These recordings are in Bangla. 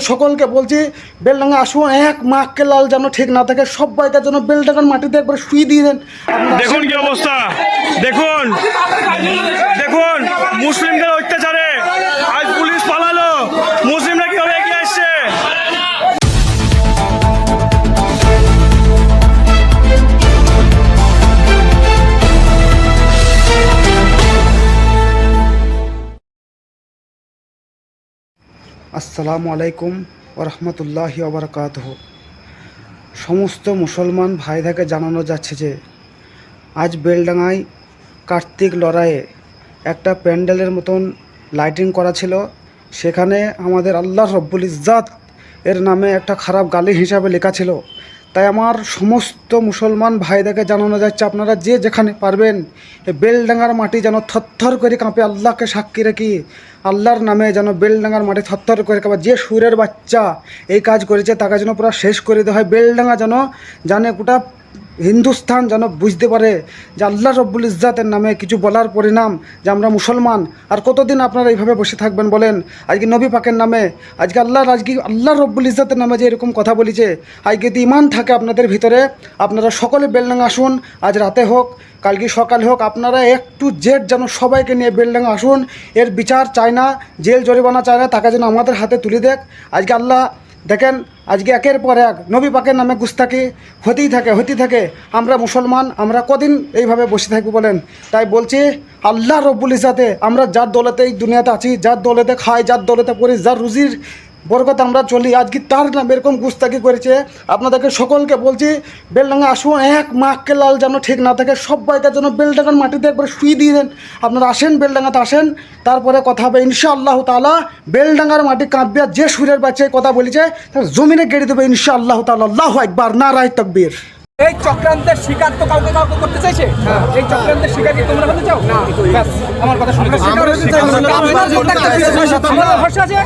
সকলকে বলছি, বেলডাঙ্গা আসুন, এক মাকে লাল যেন ঠিক না থাকে সবাইকার জন্য বেলডাঙ্গার মাটিতে একবার শুয়ে দিয়ে দেন। দেখুন কি অবস্থা। দেখুন। দেখুন, মুসলিমদের অত্যাচারে। আসসালামু আলাইকুম ওরহমতুল্লাহি ওবরকাত সমস্ত মুসলমান ভাইদাকে জানানো যাচ্ছে যে, আজ বেলডাঙায় কার্তিক লড়াইয়ে একটা প্যান্ডেলের মতন লাইটিং করা ছিল। সেখানে আমাদের আল্লাহ রব্বুল ইজাত এর নামে একটা খারাপ গালি হিসাবে লেখা ছিল। তাই আমার সমস্ত মুসলমান ভাইদেরকে জানানো যাচ্ছে, আপনারা যে যেখানে পারবেন বেলডাঙ্গার মাটি যেন থরথর করে কাঁপে, আল্লাহকে সাক্ষী রাখি। আল্লাহর নামে যেন বেলডাঙ্গার মাটি থরথর করে কাঁপে। যে সুরের বাচ্চা এই কাজ করেছে, তাকে যেন পুরো শেষ করে দেওয়া হয়। বেলডাঙ্গা যেন জানে, গোটা হিন্দুস্থান যেন বুঝতে পারে যে আল্লাহ রব্বুল ইজ্জাতের নামে কিছু বলার পরিণাম যে আমরা মুসলমান। আর কতদিন আপনারা এইভাবে বসে থাকবেন বলেন? আজকে নবী পাকের নামে, আজকে আল্লাহর আজকে আল্লাহ রব্বুল ইজ্জাতের নামে যে এরকম কথা বলেছে, আজকে যদি ইমান থাকে আপনাদের ভিতরে, আপনারা সকলে বেলডাঙ্গা আসুন, আজ রাতে হোক, কালকে সকালে হোক, আপনারা একটু জেট যেন সবাইকে নিয়ে বেলডাঙ্গা আসুন। এর বিচার চায় না, জেল জরিমানা চায় না, তাকে যেন আমাদের হাতে তুলে দেখ আজকে আল্লাহ দেখেন, আজকে একের পর এক নবী পাকের নামে গুস্তাকি হতেই থাকে হতেই থাকে। আমরা মুসলমান, আমরা কদিন এইভাবে বসে থাকব বলেন? তাই বলছি, আল্লাহ রব্বুল ইসাতে আমরা যার দলেতে এই দুনিয়াতে আছি, যার দলেতে খাই, যার দলেতে পড়ি, যার রুজির বরকত, আমরা চলি। আজকে তার নাম এরকম গুস্তাকি করেছে। আপনাদেরকে সকলকে বলছি, বেলডাঙ্গা আসুন। এক মাকে লাল যেন ঠিক না থাকে সবাইকার জন্য বেলডাঙ্গার মাটিতে একবার শুয়ে দিয়ে দেন। আপনারা আসেন, বেলডাঙ্গাতে আসেন। তারপরে কথা হবে ইনশা আল্লাহ তালা বেলডাঙ্গার মাটি আর যে সুরের বাচ্চায় কথা বলেছে, তার জমিনে গেড়ে দেবে ইনশা আল্লাহ তালা আল্লাহ একবার না রায় তকবীর। এই চক্রান্তের শিকার তো কাউকে কাউকে করতে চাইছে? এই চক্রান্তের শিকার কি তোমরা হতে চাও? আমার কথা ভরসা আছে?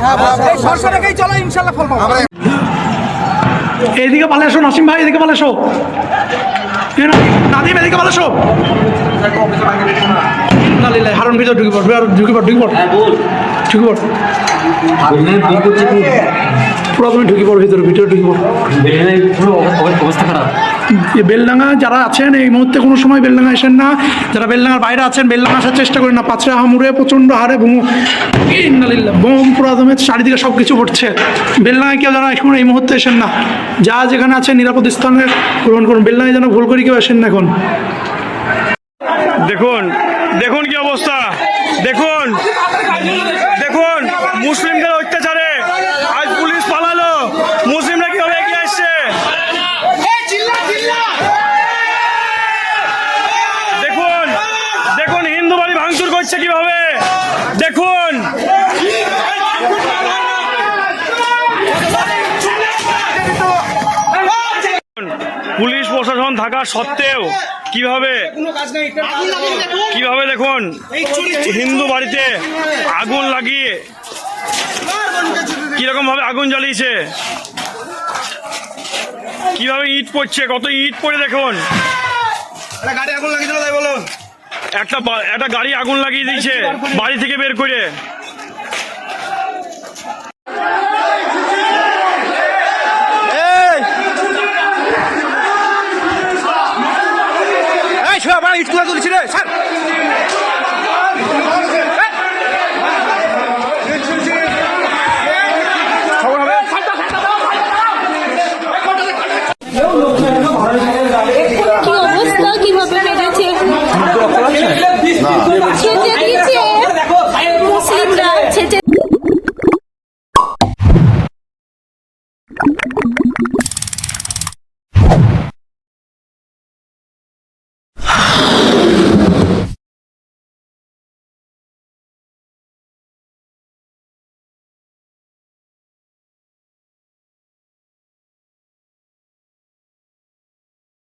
এই ভরসা রেখেই চলো ইনশাল্লাহ ফল পাবো। এদিকে পালে এসো নাসিম ভাই এদিকে পালে এসো। নাদিম, এদিকে পালে এসো। না হারন ভিতর ঢুকি পড় ঢুকি পড় ঢুকি পড়। ঢুকি পড়। পুরো তুমি ঢুকি পড় ভিতরে ভিতরে ঢুকি পড়। পুরো অবস্থা খারাপ। বেলডাঙ্গা যারা আছেন, এই মুহূর্তে কোনো সময় বেলডাঙ্গা আসেন না। যারা বেলডাঙ্গার বাইরে আছেন, বেলডাঙ্গা আসার চেষ্টা করেন না। পাঁচরা হামুরে, প্রচণ্ড হারে বোম বোম পুরো চারিদিকে সব কিছু পড়ছে। বেলডাঙ্গায় কেউ যারা এখন এই মুহূর্তে এসেন না, যা যেখানে আছে নিরাপদ স্থানে গ্রহণ করুন। বেলডাঙ্গায় যেন ভুল করে কেউ আসেন না এখন। দেখুন দেখুন কি অবস্থা। দেখুন দেখুন, মুসলিমদের অত্যাচারে আজ পুলিশ পালালো মুসলিমরা কীভাবে এগিয়ে আসছে দেখুন দেখুন হিন্দু বাড়ি করছে কীভাবে? দেখুন। পুলিশ প্রশাসন থাকা সত্ত্বেও কীভাবে? কীভাবে দেখুন? হিন্দু বাড়িতে আগুন লাগিয়ে কীরকম ভাবে আগুন জ্বালিয়েছে? কীভাবে ইট পড়ছে? কত ইট পড়ে দেখুন। গাড়ি আগুন লাগিয়েছিল, তাই বলো একটা একটা গাড়ি আগুন লাগিয়ে দিয়েছে বাড়ি থেকে বের করে এই ছোয়া আমার স্কুলে তুলছি রে স্যার